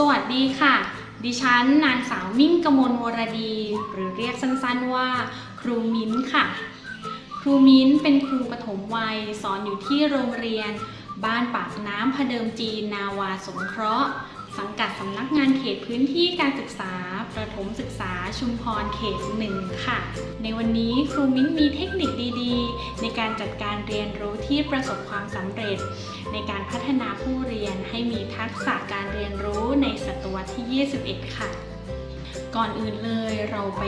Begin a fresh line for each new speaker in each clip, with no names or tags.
สวัสดีค่ะ ดิฉันนางสาวมิ่งกมลวรดี หรือเรียกสั้นๆว่า ครูมิ้นค่ะ ครูมิ้นเป็นครูปฐมวัย สอนอยู่ที่โรงเรียน บ้านปากน้ำพะเดิมจีนนาวาสงเคราะห์ สังกัดสำนักงานเขตพื้นที่การศึกษา ประถมศึกษาชุมพรเขตหนึ่งค่ะ ในวันนี้ครูมิ้นมีเทคนิคดีๆ ในการจัดการเรียนรู้ที่ประสบความสำเร็จ ในการพัฒนาผู้เรียนให้มีทักษะการเรียนรู้ ที่ 21 ค่ะ ก่อนอื่นเลยเราไป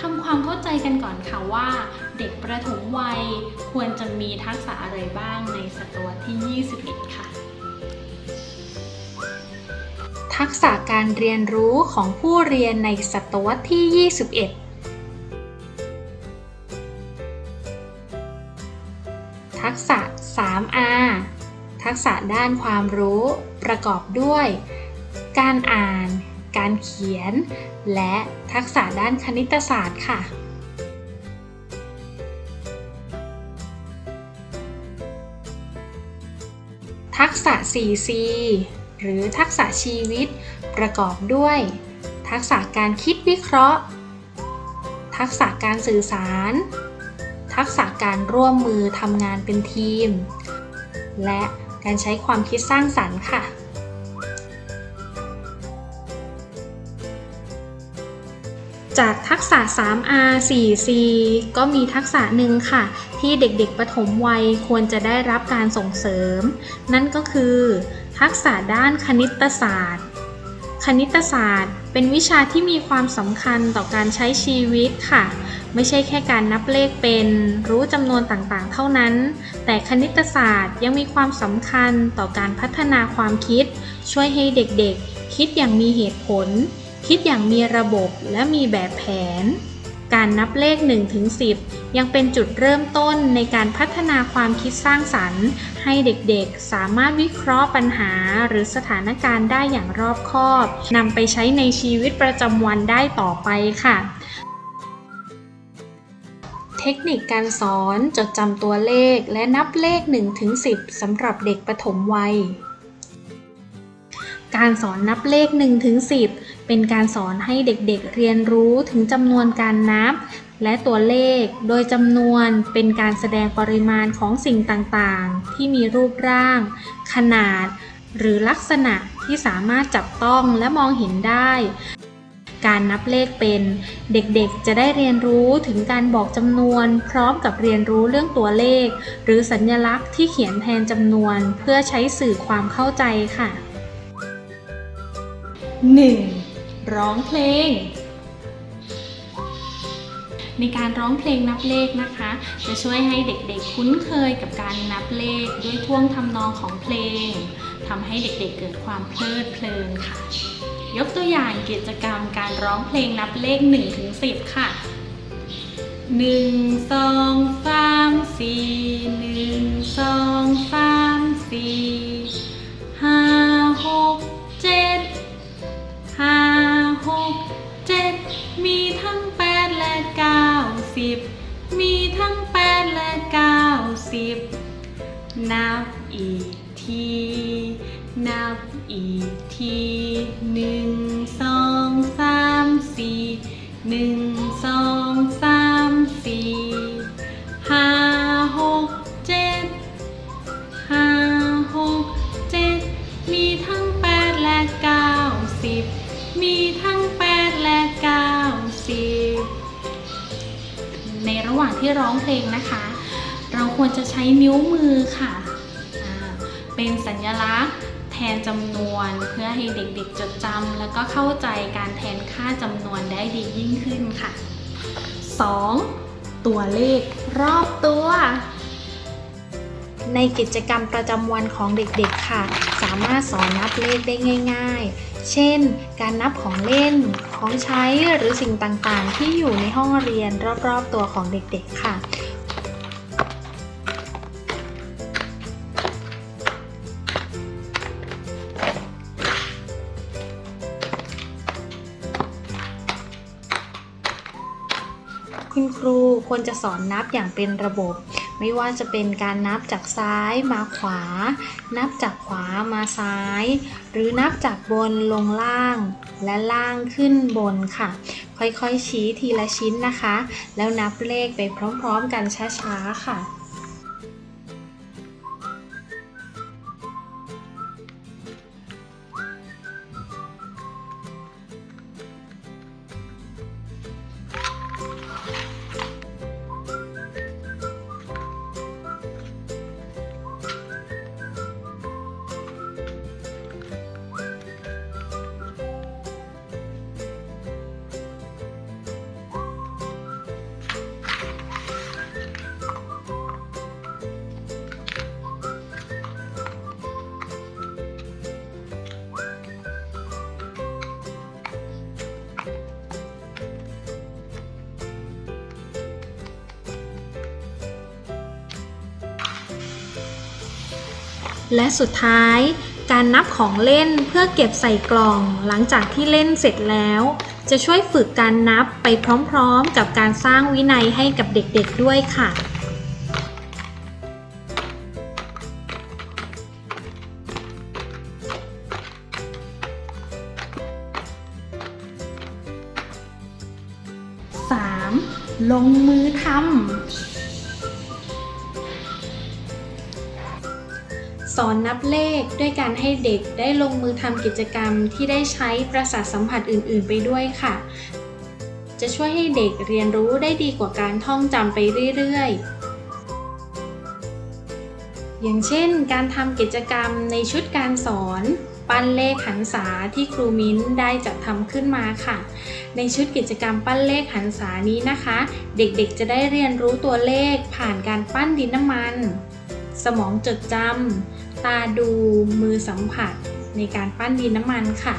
ทำความเข้าใจกันก่อนค่ะว่า เด็กประถมวัยควรจะมีทักษะอะไรบ้างในศตวรรษที่ 21 ค่ะ ทักษะการเรียนรู้ของผู้เรียนในศตวรรษที่ 21ทักษะ 3R ทักษะด้านความรู้ ประกอบด้วย การอ่าน การเขียน และทักษะด้านคณิตศาสตร์ค่ะทักษะ 4C หรือทักษะชีวิต ประกอบด้วย ทักษะการคิดวิเคราะห์ ทักษะการสื่อสาร ทักษะการร่วมมือทำงานเป็นทีม และการใช้ความคิดสร้างสรรค์ค่ะ จากทักษะ 3R 4C ก็มีทักษะหนึ่งค่ะ ที่เด็กๆปฐมวัยควรจะได้รับการส่งเสริม นั่นก็คือ ทักษะด้านคณิตศาสตร์ คณิตศาสตร์ เป็นวิชาที่มีความสำคัญต่อการใช้ชีวิตค่ะ ไม่ใช่แค่การนับเลขเป็น รู้จำนวนต่างๆ เท่านั้น แต่คณิตศาสตร์ยังมีความสำคัญต่อการพัฒนาความคิด ช่วยให้เด็กๆ คิดอย่างมีเหตุผล คิดอย่างมีระบบและมีแบบแผน การนับเลข1ถึง10 ยังเป็นจุดเริ่มต้นในการพัฒนาความคิดสร้างสรรค์ ให้เด็กๆ สามารถวิเคราะห์ปัญหาหรือสถานการณ์ได้อย่างรอบคอบนำไปใช้ในชีวิตประจำวันได้ต่อไปค่ะเทคนิคการสอนจดจำตัวเลขและนับเลข1ถึง10 สำหรับเด็กปฐมวัย การสอนนับเลข1ถึง10 เป็นการสอนให้เด็กๆเรียนรู้ถึงจำนวนการนับ และตัวเลข โดยจำนวนเป็นการแสดงปริมาณของสิ่งต่างๆ ที่มีรูปร่าง ขนาด หรือลักษณะที่สามารถจับต้องและมองเห็นได้ การนับเลขเป็น เด็กๆ จะได้เรียนรู้ถึงการบอกจำนวน พร้อมกับเรียนรู้เรื่องตัวเลข หรือสัญลักษณ์ที่เขียนแทนจำนวน เพื่อใช้สื่อความเข้าใจค่ะ 1. ร้องเพลง ในการร้องเพลงนับเลขนะคะ จะช่วยให้เด็กๆคุ้นเคยกับการนับเลขด้วยท่วงทำนองของเพลงทำให้เด็กๆเกิดความเพลิดเพลินค่ะ ยกตัวอย่างกิจกรรมการร้องเพลงนับเลข1ถึง10 ค่ะ 1 2 3 4 1 2 3 4 5 6 7 สิบมีทั้งแปดและเก้าสิบนับอีกที นับอีกทีหนึ่งสองสามสี่หนึ่งสอง่ร้องเพลงนะคะ เราควรจะใช้นิ้วมือค่ะ เป็นสัญลักษณ์แทนจำนวนเพื่อให้เด็กๆจดจำแล้วก็เข้าใจการแทนค่าจำนวนได้ดียิ่งขึ้นค่ะ 2. ตัวเลขรอบตัว ในกิจกรรมประจำวันของเด็กๆค่ะ สามารถสอนนับเลขได้ง่ายๆ เช่น การนับของเล่น ของใช้หรือสิ่งต่างๆ ที่อยู่ในห้องเรียนรอบๆตัวของเด็กๆค่ะคุณครูควรจะสอนนับอย่างเป็นระบบ
ไม่ว่าจะเป็นการนับจากซ้ายมาขวา นับจากขวามาซ้าย หรือนับจากบนลงล่าง และล่างขึ้นบนค่ะ ค่อยๆชี้ทีละชิ้นนะคะ แล้วนับเลขไปพร้อมๆกันช้าๆค่ะ และสุดท้าย การนับของเล่นเพื่อเก็บใส่กล่องหลังจากที่เล่นเสร็จแล้ว จะช่วยฝึกการนับไปพร้อมๆ กับการสร้างวินัยให้กับเด็กๆด้วยค่ะลงมือทำ สอนนับเลขด้วยการให้เด็กได้ลงมือทำกิจกรรมที่ได้ใช้ประสาทสัมผัสอื่น ๆ ไปด้วยค่ะ จะช่วยให้เด็กเรียนรู้ได้ดีกว่าการท่องจำไปเรื่อย ๆ อย่างเช่น การทำกิจกรรมในชุดการสอนปั้นเลขหันษาที่ครูมิ้นได้จัดทำขึ้นมาค่ะ ในชุดกิจกรรมปั้นเลขหันษานี้นะคะ เด็กๆจะได้เรียนรู้ตัวเลขผ่านการปั้นดินน้ำมัน สมองจดจำ ตาดูมือสัมผัสในการปั้นดินน้ำมันค่ะ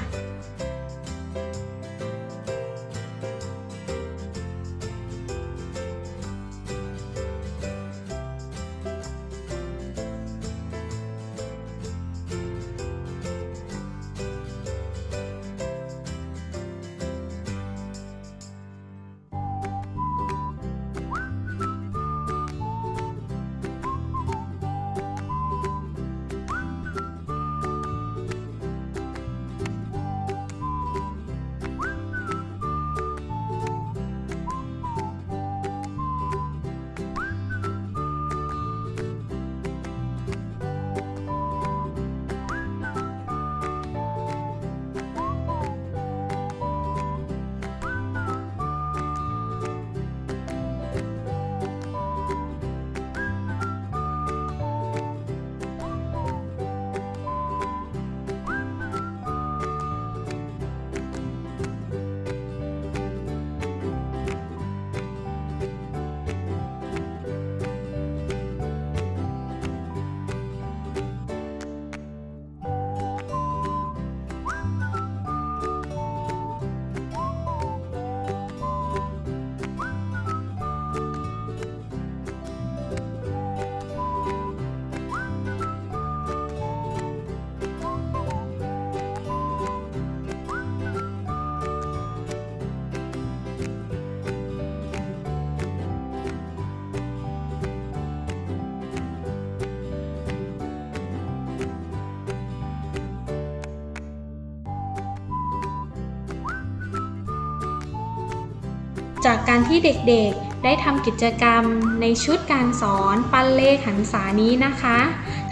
จากการที่เด็กๆได้ทำกิจกรรมในชุดการสอนปั้นเลขหันษานี้นะคะ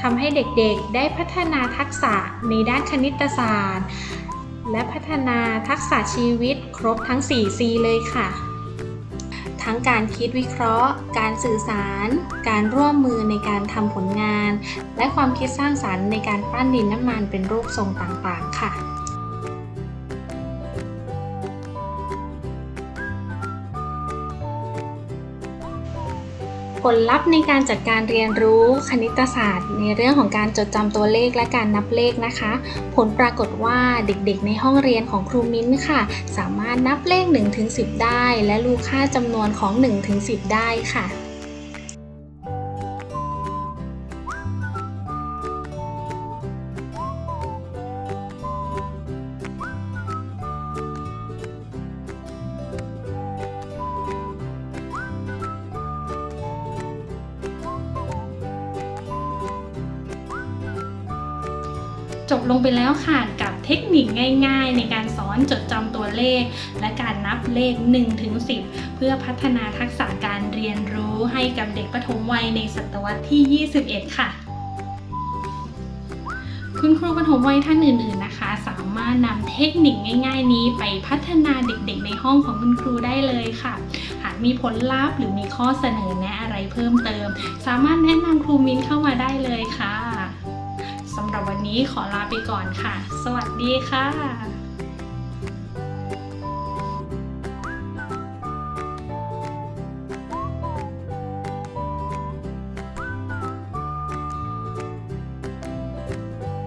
ทำให้เด็กๆได้พัฒนาทักษะในด้านคณิตศาสตร์ และพัฒนาทักษะชีวิตครบทั้ง 4C เลยค่ะ ทั้งการคิดวิเคราะห์ การสื่อสาร การร่วมมือในการทำผลงาน และความคิดสร้างสรรค์ในการปั้นดินน้ำมันเป็นรูปทรงต่างๆ ค่ะ ลลัพธ์ในการจัดการเรียนรู้คณิตศาสตร์ ในเรื่องของการจดจำตัวเลขและการนับเลขนะคะ ผลปรากฏว่าเด็กๆ ในห้องเรียนของครูมิ้นค่ะ สามารถนับเลข 1-10 ได้ และรู้ค่าจำนวนของ 1-10 ได้ค่ะ
บลงไปแล้วค่ะกับเทคนิคง่าย ๆ ในการสอนจดจำตัวเลข และการนับเลข1ถึง10 เพื่อพัฒนาทักษะการเรียนรู้ให้กับเด็กปฐมวัยในศตวรรษที่ 21 ค่ะคุณครูปฐมวัยท่านอื่นๆนะคะ สามารถนำเทคนิคง่าย ๆ นี้ไปพัฒนาเด็กๆ ในห้องของคุณครูได้เลยค่ะ หากมีผลลัพธ์หรือมีข้อเสนอแนะอะไรเพิ่มเติม สามารถแนะนำครูมิ้นเข้ามาได้เลยค่ะ สำหรับวันนี้ขอลาไปก่อนค่ะ สวัสดีค่ะ